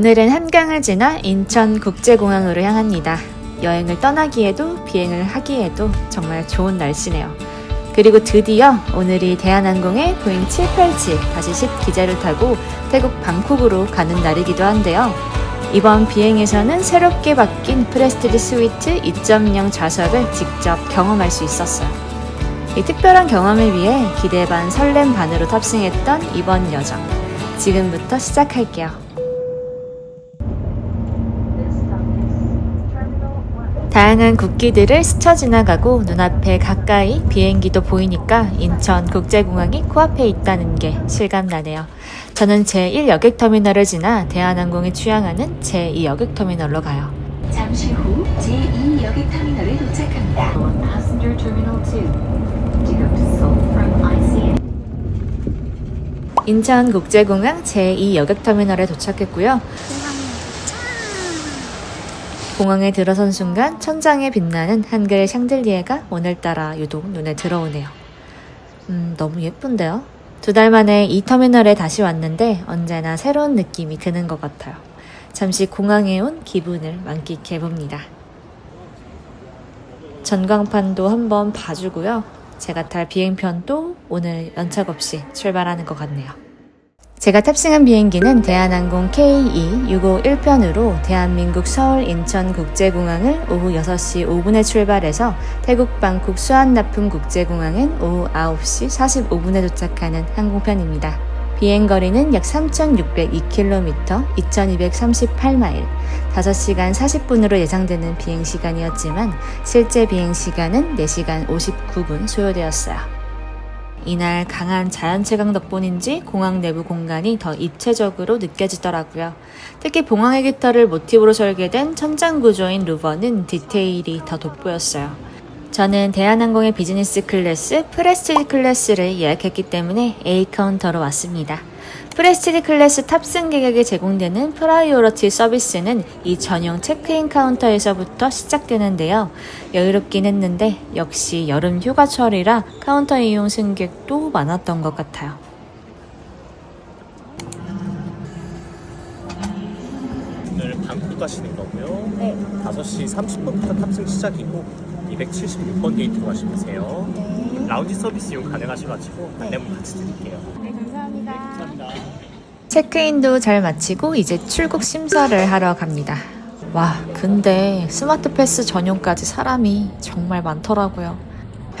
오늘은 한강을 지나 인천국제공항으로 향합니다. 여행을 떠나기에도 비행을 하기에도 정말 좋은 날씨네요. 그리고 드디어 오늘이 대한항공의 보잉 787 다시 10 기제를 타고 태국 방콕으로 가는 날이기도 한데요. 이번 비행에서는 새롭게 바뀐 프레스티지 스위트 2.0 좌석을 직접 경험할 수 있었어요. 이 특별한 경험을 위해 기대 반 설렘 반으로 탑승했던 이번 여정. 지금부터 시작할게요. 다양한 국기들을 스쳐 지나가고 눈앞에 가까이 비행기도 보이니까 인천 국제공항이 코앞에 있다는 게 실감나네요. 저는 제1 여객터미널을 지나 대한항공이 취항하는 제2 여객터미널로 가요. 잠시 후 제2 여객터미널에 도착합니다. Passenger Terminal 2 to go to Seoul from ICN. 인천국제공항 제2 여객터미널에 도착했고요. 공항에 들어선 순간 천장에 빛나는 한글 샹들리에가 오늘따라 유독 눈에 들어오네요. 음, 너무 예쁜데요? 두 달 만에 이 터미널에 다시 왔는데 언제나 새로운 느낌이 드는 것 같아요. 잠시 공항에 온 기분을 만끽해 봅니다. 전광판도 한번 봐주고요. 제가 탈 비행편도 오늘 연착 없이 출발하는 것 같네요. 제가 탑승한 비행기는 대한항공 KE651편으로 대한민국 서울 인천 국제공항을 오후 6시 5분에 출발해서 태국 방콕 수완나품 국제공항은 오후 9시 45분에 도착하는 항공편입니다. 비행 거리는 약 3,602km, 2,238마일, 5시간 40분으로 예상되는 비행 시간이었지만 실제 비행 시간은 4시간 59분 소요되었어요. 이날 강한 자연채광 덕분인지 공항 내부 공간이 더 입체적으로 느껴지더라고요. 특히 봉황의 깃털을 모티브로 설계된 천장 구조인 루버는 디테일이 더 돋보였어요. 저는 대한항공의 비즈니스 클래스, 프레스티지 클래스를 예약했기 때문에 A 카운터로 왔습니다. 프레스티지 클래스 탑승객에게 제공되는 프라이오러티 서비스는 이 전용 체크인 카운터에서부터 시작되는데요. 여유롭긴 했는데 역시 여름 휴가철이라 카운터 이용 승객도 많았던 것 같아요. 오늘 방콕 가시는 거고요. 네. 5시 30분부터 탑승 시작이고 276번 게이트로 가시면 되세요. 네. 라운지 서비스 이용 가능하셔가지고 안내문 같이 드릴게요. 네, 감사합니다. 감사합니다. 체크인도 잘 마치고 이제 출국 심사를 하러 갑니다. 와, 근데 스마트 패스 전용까지 사람이 정말 많더라고요.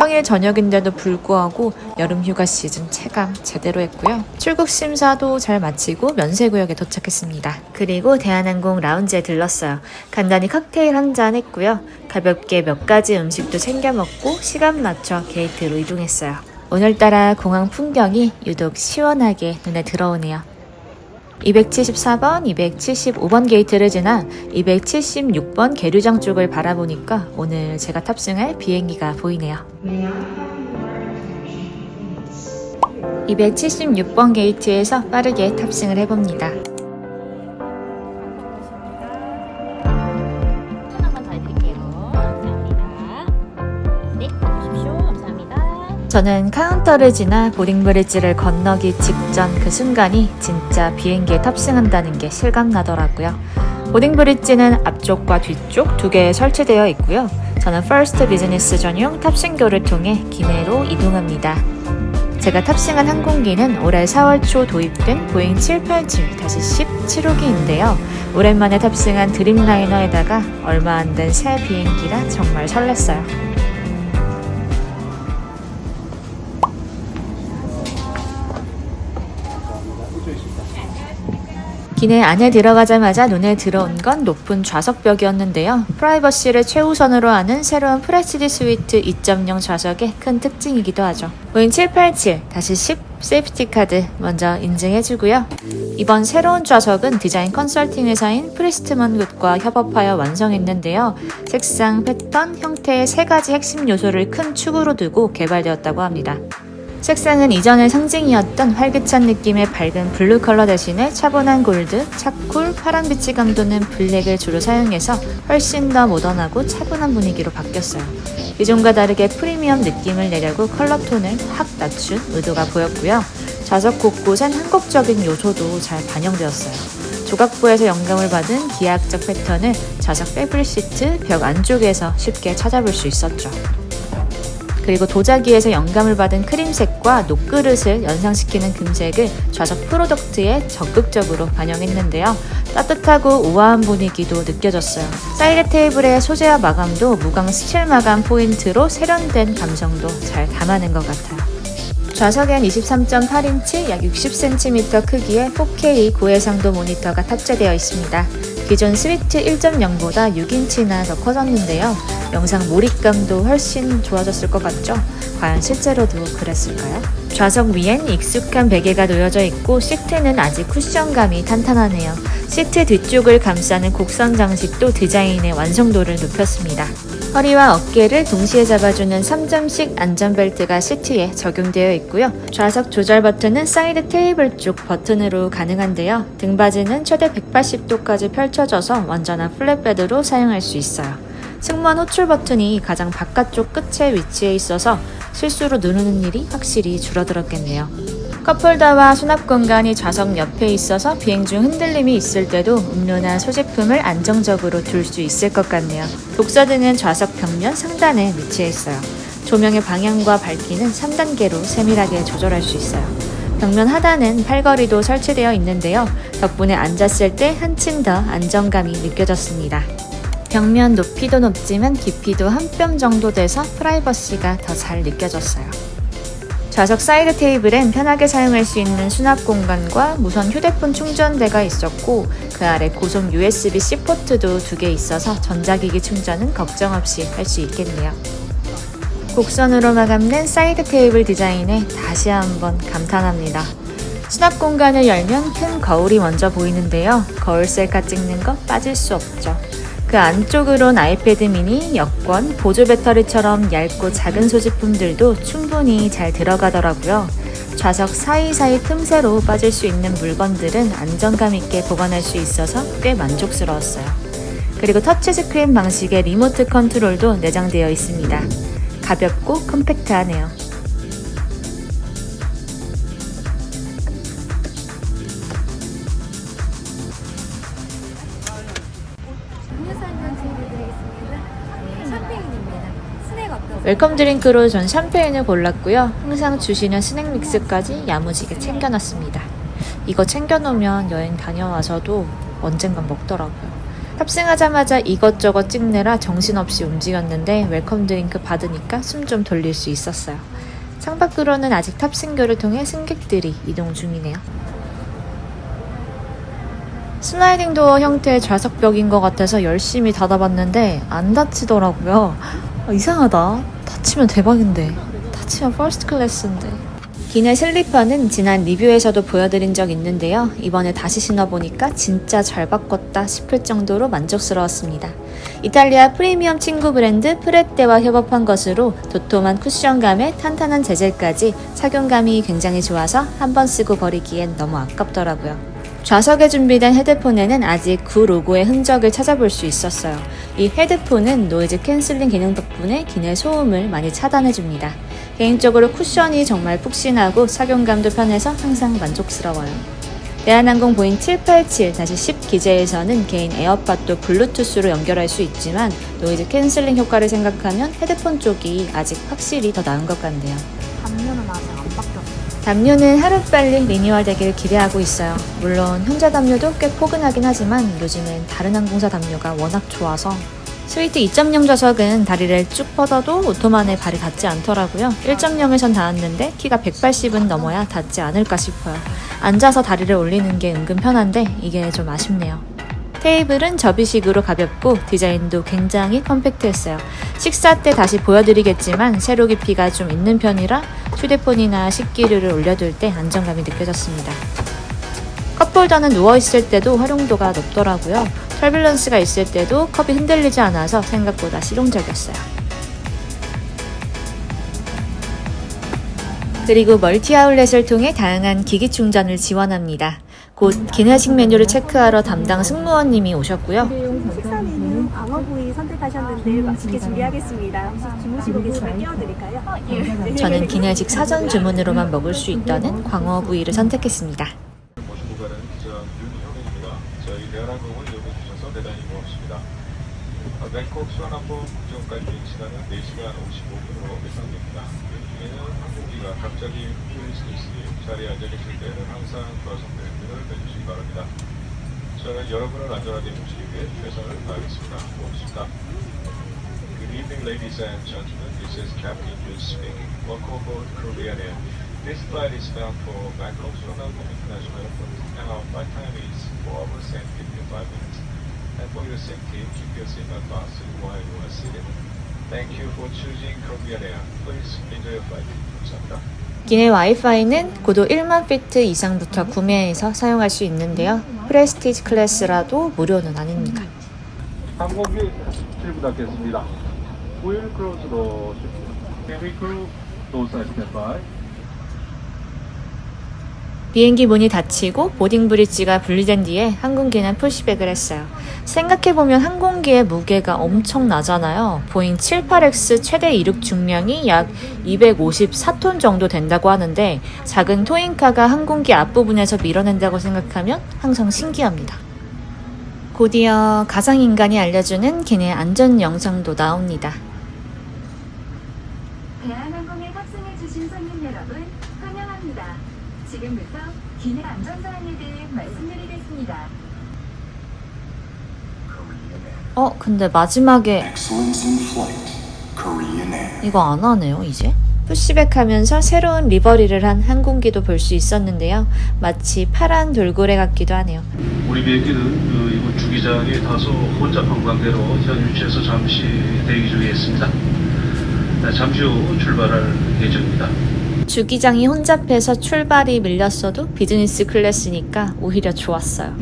평일 저녁인데도 불구하고 여름 휴가 시즌 체감 제대로 했고요. 출국 심사도 잘 마치고 면세구역에 도착했습니다. 그리고 대한항공 라운지에 들렀어요. 간단히 칵테일 한 잔 했고요. 가볍게 몇 가지 음식도 챙겨 먹고 시간 맞춰 게이트로 이동했어요. 오늘따라 공항 풍경이 유독 시원하게 눈에 들어오네요. 274번, 275번 게이트를 지나 276번 계류장 쪽을 바라보니까 오늘 제가 탑승할 비행기가 보이네요. 276번 게이트에서 빠르게 탑승을 해봅니다. 저는 카운터를 지나 보딩 브릿지를 건너기 직전 그 순간이 진짜 비행기에 탑승한다는 게 실감나더라고요. 보딩 브릿지는 앞쪽과 뒤쪽 두 개 설치되어 있고요. 저는 퍼스트 비즈니스 전용 탑승교를 통해 기내로 이동합니다. 제가 탑승한 항공기는 올해 4월 초 도입된 보잉 787-10 7호기인데요. 오랜만에 탑승한 드림라이너에다가 얼마 안 된 새 비행기라 정말 설렜어요. 기내 안에 들어가자마자 눈에 들어온 건 높은 좌석벽이었는데요. 프라이버시를 최우선으로 하는 새로운 프레시디 스위트 2.0 좌석의 큰 특징이기도 하죠. 보잉 787 다시 10 세이프티 카드 먼저 인증해주고요. 이번 새로운 좌석은 디자인 컨설팅 회사인 프리스트먼 굿과 협업하여 완성했는데요. 색상, 패턴, 형태의 세 가지 핵심 요소를 큰 축으로 두고 개발되었다고 합니다. 색상은 이전의 상징이었던 활기찬 느낌의 밝은 블루 컬러 대신에 차분한 골드, 차쿨, 파란빛이 감도는 블랙을 주로 사용해서 훨씬 더 모던하고 차분한 분위기로 바뀌었어요. 기존과 다르게 프리미엄 느낌을 내려고 컬러 톤을 확 낮춘 의도가 보였고요. 좌석 곳곳엔 한국적인 요소도 잘 반영되었어요. 조각부에서 영감을 받은 기하학적 패턴을 좌석 패브릭 시트 벽 안쪽에서 쉽게 찾아볼 수 있었죠. 그리고 도자기에서 영감을 받은 크림색과 녹그릇을 연상시키는 금색을 좌석 프로덕트에 적극적으로 반영했는데요. 따뜻하고 우아한 분위기도 느껴졌어요. 사이드 테이블의 소재와 마감도 무광 스틸 마감 포인트로 세련된 감성도 잘 담아낸 것 같아요. 좌석엔 23.8인치 약 60cm 크기의 4K 고해상도 모니터가 탑재되어 있습니다. 기존 스위트 1.0보다 6인치나 더 커졌는데요. 영상 몰입감도 훨씬 좋아졌을 것 같죠? 과연 실제로도 그랬을까요? 좌석 위엔 익숙한 베개가 놓여져 있고 시트는 아직 쿠션감이 탄탄하네요. 시트 뒤쪽을 감싸는 곡선 장식도 디자인의 완성도를 높였습니다. 허리와 어깨를 동시에 잡아주는 3점식 안전벨트가 시트에 적용되어 있고요. 좌석 조절 버튼은 사이드 테이블 쪽 버튼으로 가능한데요. 등받이는 최대 180도까지 펼쳐져서 완전한 플랫베드로 사용할 수 있어요. 승무원 호출 버튼이 가장 바깥쪽 끝에 위치해 있어서 실수로 누르는 일이 확실히 줄어들었겠네요. 컵홀더와 수납 공간이 좌석 옆에 있어서 비행 중 흔들림이 있을 때도 음료나 소지품을 안정적으로 둘 수 있을 것 같네요. 독서 등은 좌석 벽면 상단에 위치해 있어요. 조명의 방향과 밝기는 3단계로 세밀하게 조절할 수 있어요. 벽면 하단은 팔걸이도 설치되어 있는데요. 덕분에 앉았을 때 한층 더 안정감이 느껴졌습니다. 벽면 높이도 높지만 깊이도 한 뼘 정도 돼서 프라이버시가 더 잘 느껴졌어요. 좌석 사이드 테이블엔 편하게 사용할 수 있는 수납 공간과 무선 휴대폰 충전대가 있었고 그 아래 고속 USB-C 포트도 두 개 있어서 전자기기 충전은 걱정 없이 할 수 있겠네요. 곡선으로 마감된 사이드 테이블 디자인에 다시 한번 감탄합니다. 수납 공간을 열면 큰 거울이 먼저 보이는데요. 거울 셀카 찍는 거 빠질 수 없죠. 그 안쪽으론 아이패드 미니, 여권, 보조 배터리처럼 얇고 작은 소지품들도 충분히 잘 들어가더라고요. 좌석 사이사이 틈새로 빠질 수 있는 물건들은 안정감 있게 보관할 수 있어서 꽤 만족스러웠어요. 그리고 터치 스크린 방식의 리모트 컨트롤도 내장되어 있습니다. 가볍고 컴팩트하네요. 웰컴 드링크로 전 샴페인을 골랐고요. 항상 주시는 스낵 믹스까지 야무지게 챙겨놨습니다. 이거 챙겨놓으면 여행 다녀와서도 언젠간 먹더라고요. 탑승하자마자 이것저것 찍느라 정신없이 움직였는데 웰컴 드링크 받으니까 숨 좀 돌릴 수 있었어요. 창밖으로는 아직 탑승교를 통해 승객들이 이동 중이네요. 슬라이딩 도어 형태의 좌석벽인 것 같아서 열심히 닫아봤는데 안 닫히더라고요. 아, 이상하다. 닫히면 대박인데. 닫히면 퍼스트 클래스인데. 기내 슬리퍼는 지난 리뷰에서도 보여드린 적 있는데요. 이번에 다시 신어보니까 진짜 잘 바꿨다 싶을 정도로 만족스러웠습니다. 이탈리아 프리미엄 친구 브랜드 프레떼와 협업한 것으로 도톰한 쿠션감에 탄탄한 재질까지 착용감이 굉장히 좋아서 한 번 쓰고 버리기엔 너무 아깝더라고요. 좌석에 준비된 헤드폰에는 아직 구 로고의 흔적을 찾아볼 수 있었어요. 이 헤드폰은 노이즈 캔슬링 기능 덕분에 기내 소음을 많이 차단해줍니다. 개인적으로 쿠션이 정말 푹신하고 착용감도 편해서 항상 만족스러워요. 대한항공 보잉 787-10 기제에서는 개인 에어팟도 블루투스로 연결할 수 있지만 노이즈 캔슬링 효과를 생각하면 헤드폰 쪽이 아직 확실히 더 나은 것 같네요. 담요는 아직. 담요는 하루빨리 리뉴얼 되기를 기대하고 있어요. 물론 현재 담요도 꽤 포근하긴 하지만 요즘은 다른 항공사 담요가 워낙 좋아서 스위트 2.0 좌석은 다리를 쭉 뻗어도 오토만에 발이 닿지 않더라고요. 1.0에선 닿았는데 키가 180은 넘어야 닿지 않을까 싶어요. 앉아서 다리를 올리는 게 은근 편한데 이게 좀 아쉽네요. 테이블은 접이식으로 가볍고 디자인도 굉장히 컴팩트했어요. 식사 때 다시 보여드리겠지만 세로 깊이가 좀 있는 편이라 휴대폰이나 식기류를 올려둘 때 안정감이 느껴졌습니다. 컵홀더는 누워있을 때도 활용도가 높더라고요. 털밸런스가 있을 때도 컵이 흔들리지 않아서 생각보다 실용적이었어요. 그리고 멀티 아울렛을 통해 다양한 기기 충전을 지원합니다. 곧 기내식 메뉴를 체크하러 담당 승무원님이 오셨고요. 식사 광어구이 선택하셨는데 맛있게 준비하겠습니다. 혹시 주무시고 계시면 띄워드릴까요? 저는 기내식 사전 주문으로만 먹을 수 있다는 광어구이를 선택했습니다. 저희 대한항공을 이용해 주셔서 대단히 고맙습니다. 아, 뱅콕 수완항공 국정까지 시간은 4시간 55분으로 예상됩니다. 그 중에는 항공기가 갑자기 흔들릴 수 있으니 자리에 앉아 계실 때는 항상 좌석 벨트를 매주시기 바랍니다. 저는 여러분을 안전하게 모시기 위해 최선을 다하겠습니다. 고맙습니다. Good evening, ladies and gentlemen. This is Captain Yun speaking. Welcome aboard Korean Air. This flight is bound for Bangkok Suvarnabhumi International Airport, and our flight time is 4 hours and 55 minutes. Your safety, your seatbelt fastened while you are seated. Thank you for choosing Korean Air. Please enjoy your flight. 감사합니다. 기내 와이파이는 고도 1만 피트 이상부터 구매해서 사용할 수 있는데요. 프레스티지 클래스라도 무료는 아닙니다. 항공기 close the ship. Can we crew those at standby? 비행기 문이 닫히고 보딩 브릿지가 분리된 뒤에 항공기는 푸시백을 했어요. 생각해보면 항공기의 무게가 엄청 나잖아요. 보잉 78X 최대 이륙 중량이 약 254톤 정도 된다고 하는데 작은 토잉카가 항공기 앞부분에서 밀어낸다고 생각하면 항상 신기합니다. 곧이어 가상인간이 알려주는 기내 안전 영상도 나옵니다. 대한항공에 탑승해주신 손님 여러분, 환영합니다. 지금부터 기내 안전사항에 대해 말씀드리겠습니다. 어, 근데 마지막에. 이거 안 하네요, 이제. 푸시백 하면서 새로운 리버리를 한 항공기도 볼 수 있었는데요. 마치 파란 돌고래 같기도 하네요. 우리 비행기는 그 이곳 주기장에 다소 혼잡한 관계로 현 위치에서 잠시 대기 중에 있습니다. 네, 잠시 후 출발할 예정입니다. 주기장이 혼잡해서 출발이 밀렸어도 비즈니스 클래스니까 오히려 좋았어요.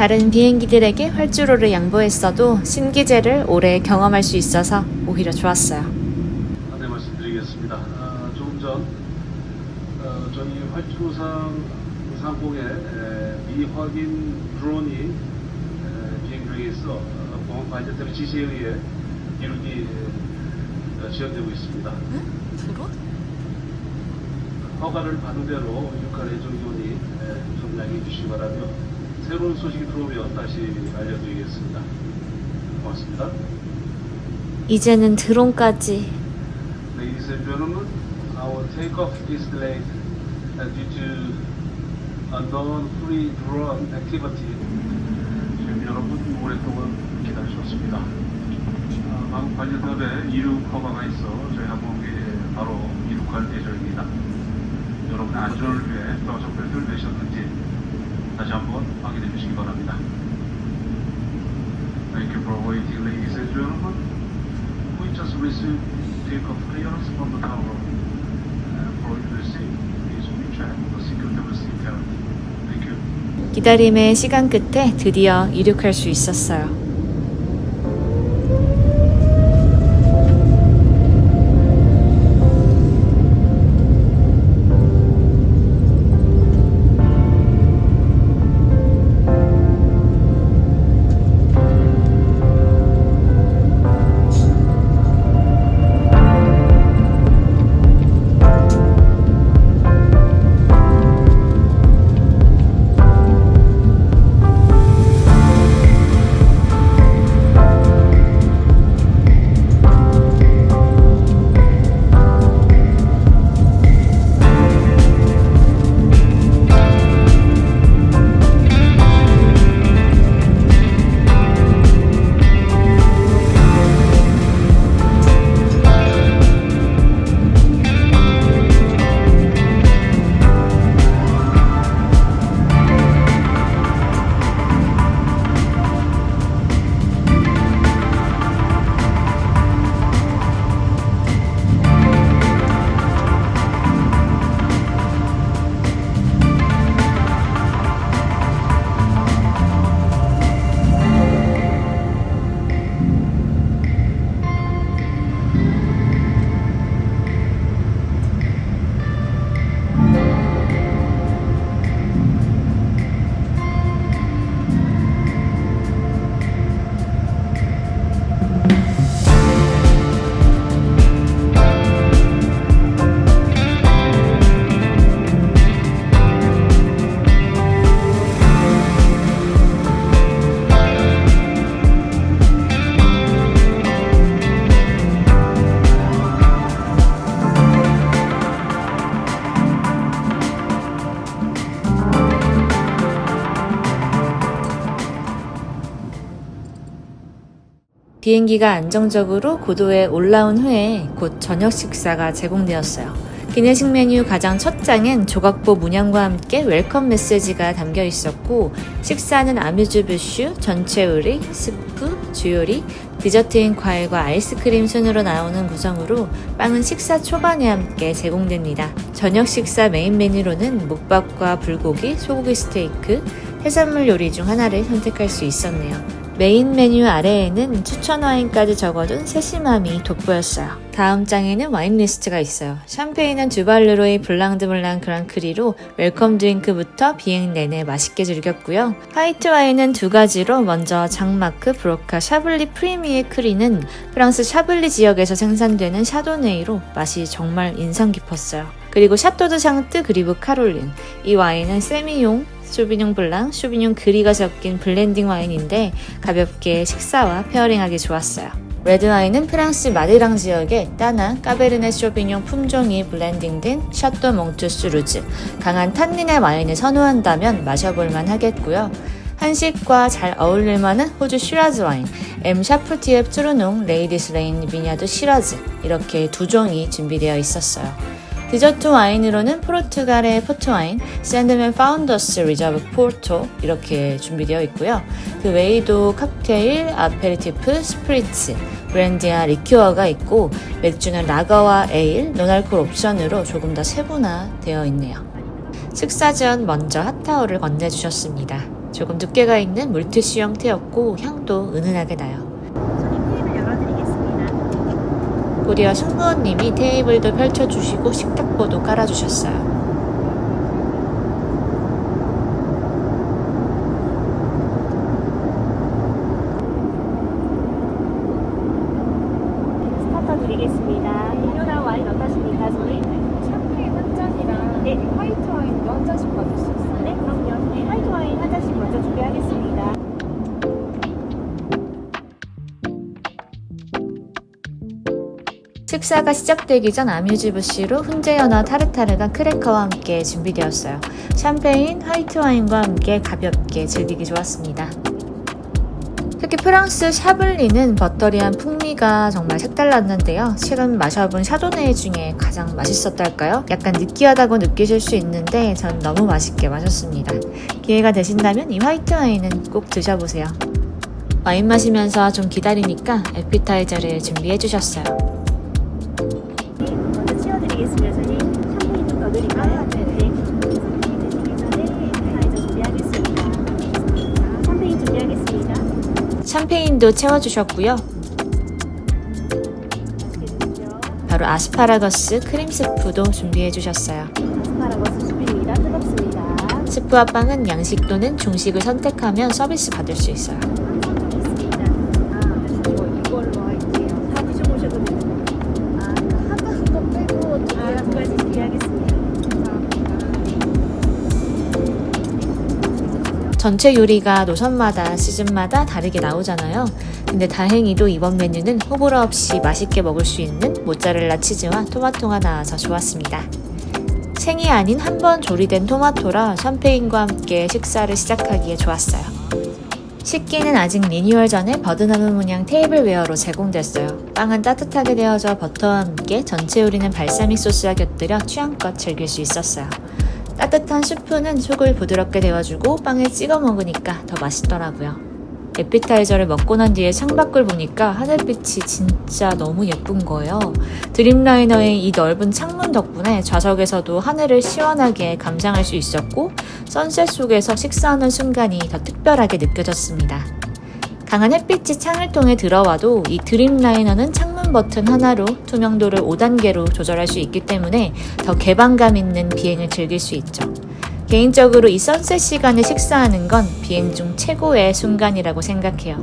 다른 비행기들에게 활주로를 양보했어도 신기제를 오래 경험할 수 있어서 오히려 좋았어요. 안내 말씀드리겠습니다. 아, 조금 전 어, 저희 활주로상 상공에 에, 미확인 드론이 에, 비행 중에 있어 어, 보안 관제 때문에 지시에 의해 이륙이 에, 지연되고 있습니다. 허가를 받은 대로 에, 좀 양해해 주시기 바라며 새로운 소식이 들어오면 다시 알려드리겠습니다. 고맙습니다. 이제는 드론까지 Ladies and gentlemen, our takeoff is delayed due to unknown free drone activity. 지금 여러분 오랫동안 기다리셨습니다. 아, 방금 관련탑에 이륙 허가가 있어 저희 항공기에 바로 이륙할 예정입니다. 여러분의 안전을 위해 좌석 벨트를 매셨는지 다시 한번 확인해 주시기 바랍니다. Thank you for waiting, ladies and gentlemen. We just received takeoff clearance from the tower. Uh, for your receipt, please recheck the security card. Thank you. 기다림의 시간 끝에 드디어 이륙할 수 있었어요. 비행기가 안정적으로 고도에 올라온 후에 곧 저녁 식사가 제공되었어요. 기내식 메뉴 가장 첫 장엔 조각보 문양과 함께 웰컴 메시지가 담겨 있었고 식사는 아뮤즈 부슈, 전체 요리, 스프, 주요리, 디저트인 과일과 아이스크림 순으로 나오는 구성으로 빵은 식사 초반에 함께 제공됩니다. 저녁 식사 메인 메뉴로는 묵밥과 불고기, 소고기 스테이크, 해산물 요리 중 하나를 선택할 수 있었네요. 메인 메뉴 아래에는 추천 와인까지 적어둔 세심함이 돋보였어요. 다음 장에는 와인 리스트가 있어요. 샴페인은 두발르로의 블랑드 블랑 그랑크리로 웰컴 드링크부터 비행 내내 맛있게 즐겼고요. 화이트 와인은 두 가지로 먼저 장마크 브로카 샤블리 프리미의 크리는 프랑스 샤블리 지역에서 생산되는 샤도네이로 맛이 정말 인상 깊었어요. 그리고 샤토드 샹뜨 그리브 카롤린 이 와인은 세미용 쇼비뇽 블랑, 쇼비뇽 그리가 섞인 블렌딩 와인인데 가볍게 식사와 페어링하기 좋았어요. 레드 와인은 프랑스 마디랑 지역의 따나 까베르네 쇼비뇽 품종이 블렌딩된 샤또 몽투스 루즈 강한 탄닌의 와인을 선호한다면 마셔볼만 하겠고요. 한식과 잘 어울릴 만한 호주 시라즈 와인, M 샤프티의 뚜르농 레이디스 레인 비냐드 시라즈 이렇게 두 종이 준비되어 있었어요. 디저트 와인으로는 포르투갈의 포트와인, 샌드맨 파운더스 리저브 포르토 이렇게 준비되어 있고요. 그 외에도 칵테일, 아페리티프, 스프리츠, 브랜디와 리큐어가 있고 맥주는 라거와 에일, 노알콜 옵션으로 조금 더 세분화되어 있네요. 식사 전 먼저 핫타올을 건네주셨습니다. 조금 두께가 있는 물티슈 형태였고 향도 은은하게 나요. 손님 테이블 열어드리겠습니다. 곧이어 승무원님이 테이블도 펼쳐주시고 식탁보도 깔아주셨어요. 식사가 시작되기 전 아뮤즈부시로 훈제 연어 타르타르가 크래커와 함께 준비되었어요. 샴페인, 화이트 와인과 함께 가볍게 즐기기 좋았습니다. 특히 프랑스 샤블리는 버터리한 풍미가 정말 색달랐는데요. 실은 마셔본 샤도네 중에 가장 맛있었달까요? 약간 느끼하다고 느끼실 수 있는데 전 너무 맛있게 마셨습니다. 기회가 되신다면 이 화이트 와인은 꼭 드셔보세요. 와인 마시면서 좀 기다리니까 에피타이저를 준비해 주셨어요. 샴페인도 채워주셨고요. 바로 아스파라거스 크림 스프도 준비해 주셨어요. 아스파라거스 수비입니다. 뜨겁습니다. 스프와 빵은 양식 또는 중식을 선택하면 서비스 받을 수 있어요. 전체 요리가 노선마다 시즌마다 다르게 나오잖아요. 근데 다행히도 이번 메뉴는 호불호 없이 맛있게 먹을 수 있는 모짜렐라 치즈와 토마토가 나와서 좋았습니다. 생이 아닌 한 번 조리된 토마토라 샴페인과 함께 식사를 시작하기에 좋았어요. 식기는 아직 리뉴얼 전에 버드나무 문양 테이블웨어로 제공됐어요. 빵은 따뜻하게 데워져 버터와 함께 전체 요리는 발사믹 소스와 곁들여 취향껏 즐길 수 있었어요. 따뜻한 수프는 속을 부드럽게 데워주고 빵에 찍어 먹으니까 더 맛있더라고요. 에피타이저를 먹고 난 뒤에 창밖을 보니까 하늘빛이 진짜 너무 예쁜 거예요. 드림라이너의 이 넓은 창문 덕분에 좌석에서도 하늘을 시원하게 감상할 수 있었고 선셋 속에서 식사하는 순간이 더 특별하게 느껴졌습니다. 강한 햇빛이 창을 통해 들어와도 이 드림 라이너는 창문 버튼 하나로 투명도를 5단계로 조절할 수 있기 때문에 더 개방감 있는 비행을 즐길 수 있죠. 개인적으로 이 선셋 시간에 식사하는 건 비행 중 최고의 순간이라고 생각해요.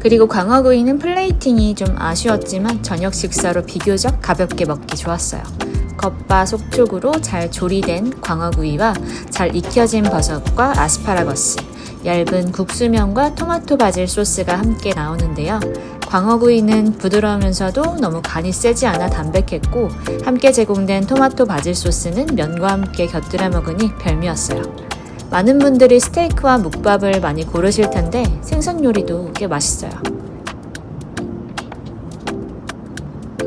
그리고 광어구이는 플레이팅이 좀 아쉬웠지만 저녁 식사로 비교적 가볍게 먹기 좋았어요. 겉바 속촉으로 잘 조리된 광어구이와 잘 익혀진 버섯과 아스파라거스, 얇은 국수면과 토마토 바질 소스가 함께 나오는데요. 광어구이는 부드러우면서도 너무 간이 세지 않아 담백했고 함께 제공된 토마토 바질 소스는 면과 함께 곁들여 먹으니 별미였어요. 많은 분들이 스테이크와 묵밥을 많이 고르실 텐데 생선 요리도 꽤 맛있어요.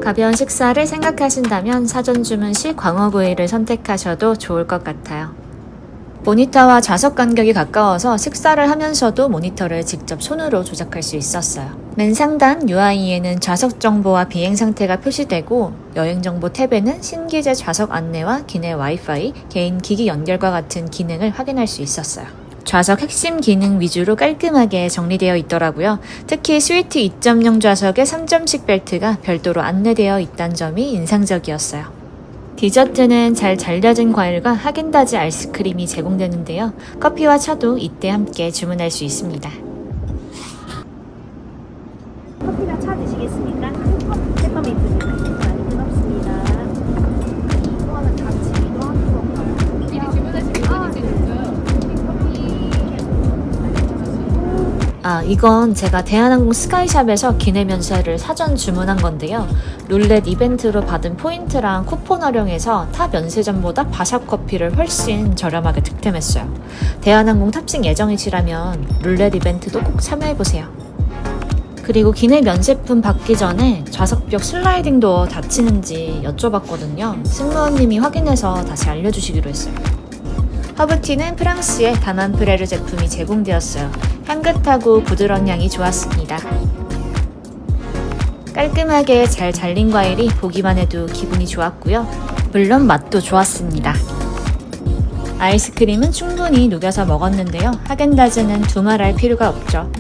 가벼운 식사를 생각하신다면 사전 주문 시 광어 구이를 선택하셔도 좋을 것 같아요. 모니터와 좌석 간격이 가까워서 식사를 하면서도 모니터를 직접 손으로 조작할 수 있었어요. 맨 상단 UI에는 좌석 정보와 비행 상태가 표시되고 여행 정보 탭에는 신기재 좌석 안내와 기내 와이파이, 개인 기기 연결과 같은 기능을 확인할 수 있었어요. 좌석 핵심 기능 위주로 깔끔하게 정리되어 있더라고요. 특히 스위트 2.0 좌석에 3점식 벨트가 별도로 안내되어 있다는 점이 인상적이었어요. 디저트는 잘 잘려진 과일과 하겐다즈 아이스크림이 제공되는데요. 커피와 차도 이때 함께 주문할 수 있습니다. 커피나 아, 이건 제가 대한항공 스카이샵에서 기내 면세를 사전 주문한 건데요. 룰렛 이벤트로 받은 포인트랑 쿠폰 활용해서 타 면세점보다 바샵 커피를 훨씬 저렴하게 득템했어요. 대한항공 탑승 예정이시라면 룰렛 이벤트도 꼭 참여해보세요. 그리고 기내 면세품 받기 전에 좌석벽 슬라이딩 도어 닫히는지 여쭤봤거든요. 승무원님이 확인해서 다시 알려주시기로 했어요. 허브티는 프랑스의 다만프레르 제품이 제공되었어요. 향긋하고 부드러운 향이 좋았습니다. 깔끔하게 잘 잘린 과일이 보기만 해도 기분이 좋았고요. 물론 맛도 좋았습니다. 아이스크림은 충분히 녹여서 먹었는데요. 하겐다즈는 두말할 필요가 없죠.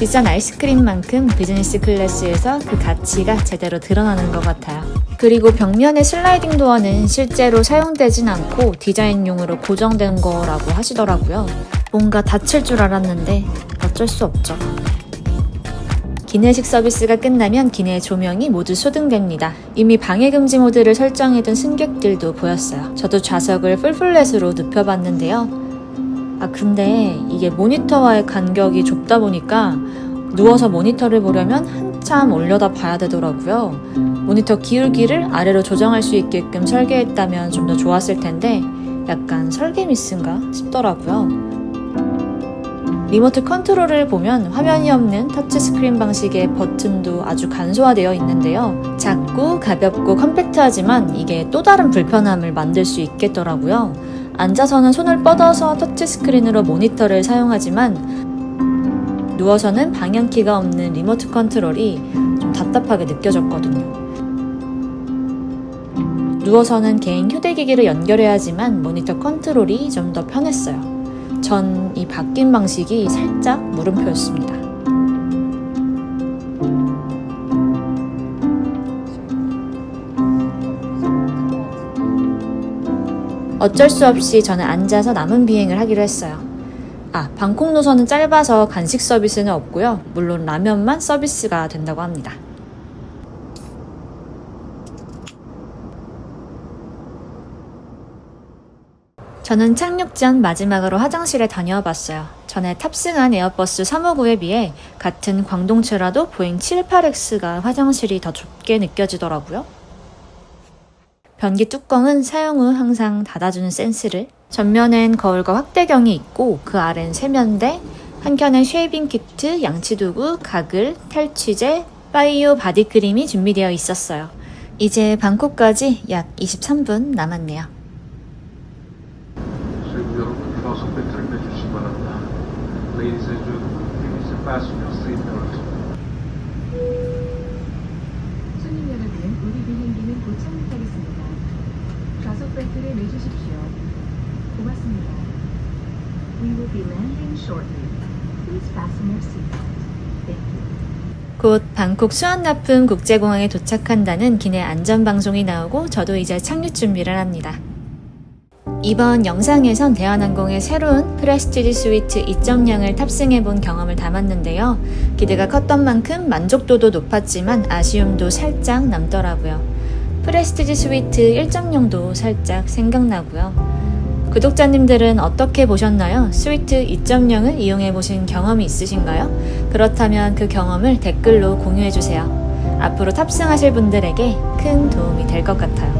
비싼 아이스크림만큼 비즈니스 클래스에서 그 가치가 제대로 드러나는 것 같아요. 그리고 벽면의 슬라이딩 도어는 실제로 사용되진 않고 디자인용으로 고정된 거라고 하시더라고요. 뭔가 다칠 줄 알았는데 어쩔 수 없죠. 기내식 서비스가 끝나면 기내 조명이 모두 소등됩니다. 이미 방해금지 모드를 설정해둔 승객들도 보였어요. 저도 좌석을 풀플랫으로 눕혀봤는데요. 아, 근데 이게 모니터와의 간격이 좁다 보니까 누워서 모니터를 보려면 한참 올려다 봐야 되더라고요. 모니터 기울기를 아래로 조정할 수 있게끔 설계했다면 좀 더 좋았을 텐데 약간 설계 미스인가 싶더라고요. 리모트 컨트롤을 보면 화면이 없는 터치스크린 방식의 버튼도 아주 간소화되어 있는데요. 작고 가볍고 컴팩트하지만 이게 또 다른 불편함을 만들 수 있겠더라고요. 앉아서는 손을 뻗어서 터치스크린으로 모니터를 사용하지만 누워서는 방향키가 없는 리모트 컨트롤이 좀 답답하게 느껴졌거든요. 누워서는 개인 휴대기기를 연결해야 하지만 모니터 컨트롤이 좀 더 편했어요. 전 이 바뀐 방식이 살짝 물음표였습니다. 어쩔 수 없이 저는 앉아서 남은 비행을 하기로 했어요. 아, 방콕 노선은 짧아서 간식 서비스는 없고요. 물론 라면만 서비스가 된다고 합니다. 저는 착륙 전 마지막으로 화장실에 다녀와 봤어요. 전에 탑승한 에어버스 359에 비해 같은 광동체라도 보잉 78X가 화장실이 더 좁게 느껴지더라고요. 변기 뚜껑은 사용 후 항상 닫아주는 센스를 전면엔 거울과 확대경이 있고 그 아래는 세면대, 한켠엔 쉐이빙 키트, 양치도구, 가글, 탈취제, 바이오 바디크림이 준비되어 있었어요. 이제 방콕까지 약 23분 남았네요. 여러분, 좌석 벨트를 매주시기 바랍니다. Ladies and gentlemen, please fasten your seat belt. 손님 여러분, 우리 비행기는 곧 착륙하겠습니다. 좌석 벨트를 매주십시오. 고맙습니다. We will be landing shortly. Please fasten your seatbelt. Thank you. 곧 방콕 수완나품 국제공항에 도착한다는 기내 안전방송이 나오고 저도 이제 착륙 준비를 합니다. 이번 영상에선 대한항공의 새로운 프레스티지 스위트 2.0을 탑승해본 경험을 담았는데요. 기대가 컸던 만큼 만족도도 높았지만 아쉬움도 살짝 남더라고요. 프레스티지 스위트 1.0도 살짝 생각나고요. 구독자님들은 어떻게 보셨나요? 스위트 2.0을 이용해 보신 경험이 있으신가요? 그렇다면 그 경험을 댓글로 공유해 주세요. 앞으로 탑승하실 분들에게 큰 도움이 될 것 같아요.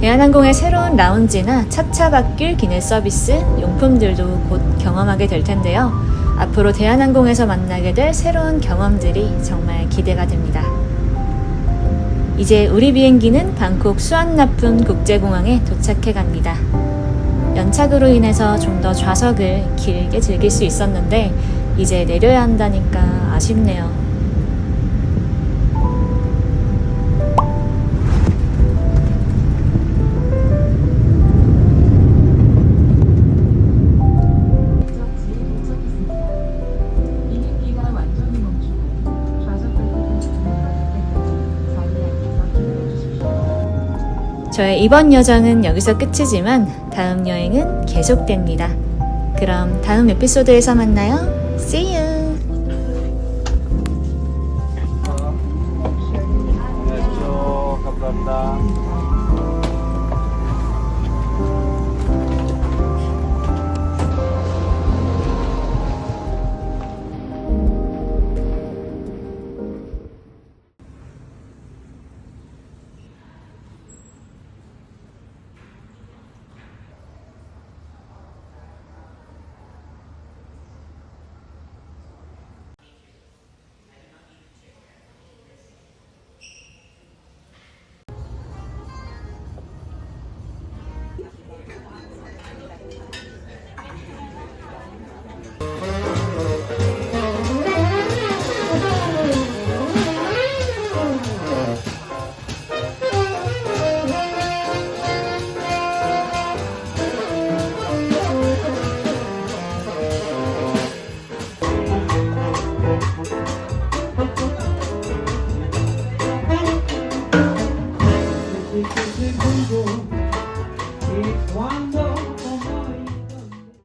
대한항공의 새로운 라운지나 차차 바뀔 기내 서비스, 용품들도 곧 경험하게 될 텐데요. 앞으로 대한항공에서 만나게 될 새로운 경험들이 정말 기대가 됩니다. 이제 우리 비행기는 방콕 수완나푼 국제공항에 도착해 갑니다. 연착으로 인해서 좀 더 좌석을 길게 즐길 수 있었는데 이제 내려야 한다니까 아쉽네요. 저의 이번 여정은 여기서 끝이지만 다음 여행은 계속됩니다. 그럼 다음 에피소드에서 만나요. See you!